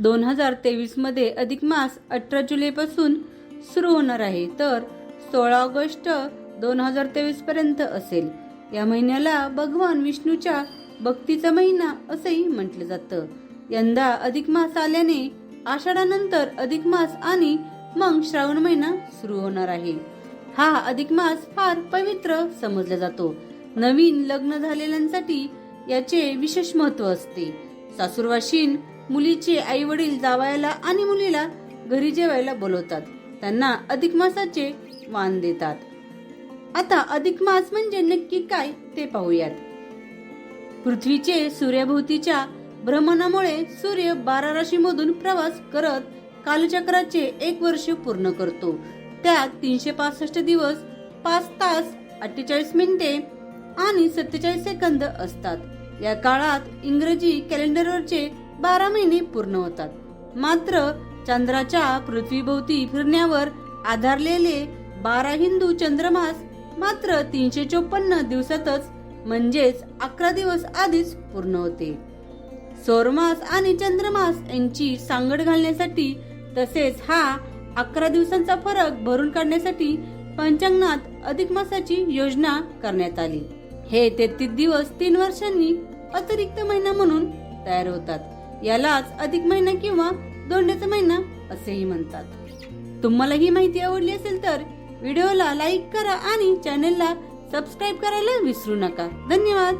दोन हजार तेवीसमध्ये अधिक मास अठरा जुलैपासून सुरू होणार आहे. तर सोळा ऑगस्ट दोन हजार तेवीसपर्यंत असेल. या महिन्याला भगवान विष्णूच्या भक्तीचा महिना असंही म्हटलं जातं. यंदा अधिक मास आल्याने आषाढानंतर अधिक मास आणि मग श्रावण महिना सुरू होणार आहे. हा अधिक मास फार पवित्र समजला जातो. नवीन लग्न झालेल्यांसाठी याचे विशेष महत्त्व असते. सासूरवाशीन मुलीचे आई वडील जावायला आणि मुलीला घरी जेवायला बोलवतात. त्यांना अधिक मासाचे वाण देतात. आता अधिक मास म्हणजे नक्की काय ते पाहूयात. पृथ्वीचे सूर्याभोवतीच्या भ्रमणामुळे सूर्य बारा राशीमधून प्रवास करत कालचक्राचे एक वर्ष पूर्ण करतो. त्यात तीनशे पासष्ट दिवस पाच तास अठ्ठेचाळीस मिनिटे आणि सत्तेचाळीस सेकंद असतात. या काळात इंग्रजी कॅलेंडरवरचे बारा महिने पूर्ण होतात. मात्र चंद्राच्या पृथ्वीभोवती फिरण्यावर आधारलेले बारा हिंदू चंद्रमास मात्र तीनशे चोपन्न दिवसातच म्हणजेच अकरा दिवस आधीच पूर्ण होते. सौरमास आणि चंद्रमास यांची सांगड घालण्यासाठी तसेच हा अकरा दिवसांचा फरक भरून काढण्यासाठी पंचांगणात अधिक मासाची योजना करण्यात आली. हे तेहतीस दिवस तीन वर्षांनी अतिरिक्त महिना म्हणून तयार होतात. यालाच अधिक महिना किंवा दोंड्याचा महिना असेही म्हणतात. तुम्हाला ही माहिती आवडली असेल तर व्हिडिओला लाईक करा आणि चॅनेलला सबस्क्राईब करायला विसरू नका. धन्यवाद.